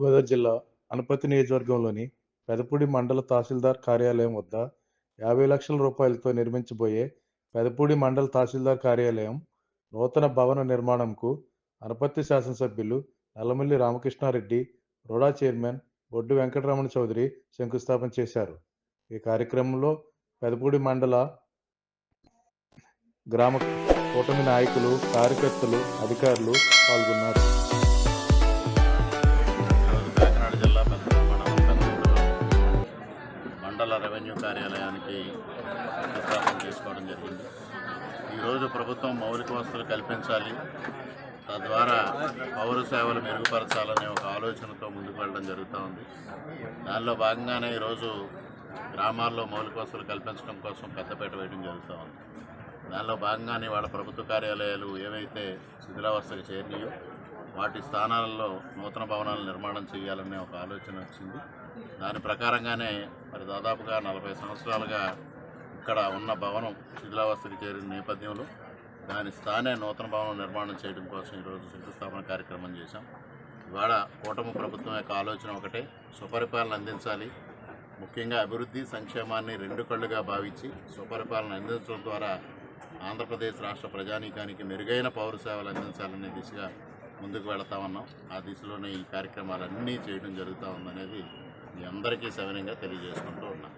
తూర్పుగోదావరి జిల్లా అనపతి నియోజకవర్గంలోని పెదపూడి మండల తహసీల్దార్ కార్యాలయం వద్ద యాభై లక్షల రూపాయలతో నిర్మించబోయే పెదపూడి మండల తహసీల్దార్ కార్యాలయం నూతన భవన నిర్మాణంకు అనపత్తి శాసనసభ్యులు నల్లమల్లి రామకృష్ణారెడ్డి రోడా చైర్మన్ బొడ్డు వెంకటరమణ చౌదరి శంకుస్థాపన చేశారు. ఈ కార్యక్రమంలో పెదపూడి మండల గ్రామ కూటమి నాయకులు కార్యకర్తలు అధికారులు పాల్గొన్నారు. మండల రెవెన్యూ కార్యాలయానికి శంకుస్థాపన చేసుకోవడం జరిగింది. ఈరోజు ప్రభుత్వం మౌలిక వసతులు కల్పించాలి. తద్వారా పౌర సేవలు మెరుగుపరచాలనే ఒక ఆలోచనతో ముందుకు వెళ్ళడం జరుగుతూ ఉంది. దానిలో భాగంగానే ఈరోజు గ్రామాల్లో మౌలిక వసతులు కల్పించడం కోసం పెద్దపేట వేయడం జరుగుతూ ఉంది. దానిలో భాగంగానే వాళ్ళ ప్రభుత్వ కార్యాలయాలు ఏవైతే శిథిలావస్థకు చేరినాయో వాటి స్థానాలలో నూతన భవనాలు నిర్మాణం చేయాలనే ఒక ఆలోచన వచ్చింది. దాని ప్రకారంగానే మరి దాదాపుగా నలభై సంవత్సరాలుగా ఇక్కడ ఉన్న భవనం శిథిలావస్థకు చేరిన నేపథ్యంలో దాని స్థానే నూతన భవనం నిర్మాణం చేయడం కోసం ఈరోజు శంకుస్థాపన కార్యక్రమం చేశాం. ఇవాళ కూటమి ప్రభుత్వం యొక్క ఆలోచన ఒకటే సుపరిపాలన అందించాలి. ముఖ్యంగా అభివృద్ధి సంక్షేమాన్ని రెండు కళ్ళుగా భావించి సుపరిపాలన అందించడం ద్వారా ఆంధ్రప్రదేశ్ రాష్ట్ర ప్రజానీకానికి మెరుగైన పౌర సేవలు అందించాలనే దిశగా ముందుకు వెళతా ఉన్నాం. ఆ దిశలోనే ఈ కార్యక్రమాలన్నీ చేయడం జరుగుతూ ఉందనేది మీ అందరికీ సవినంగా తెలియజేసుకుంటూ ఉన్నాం.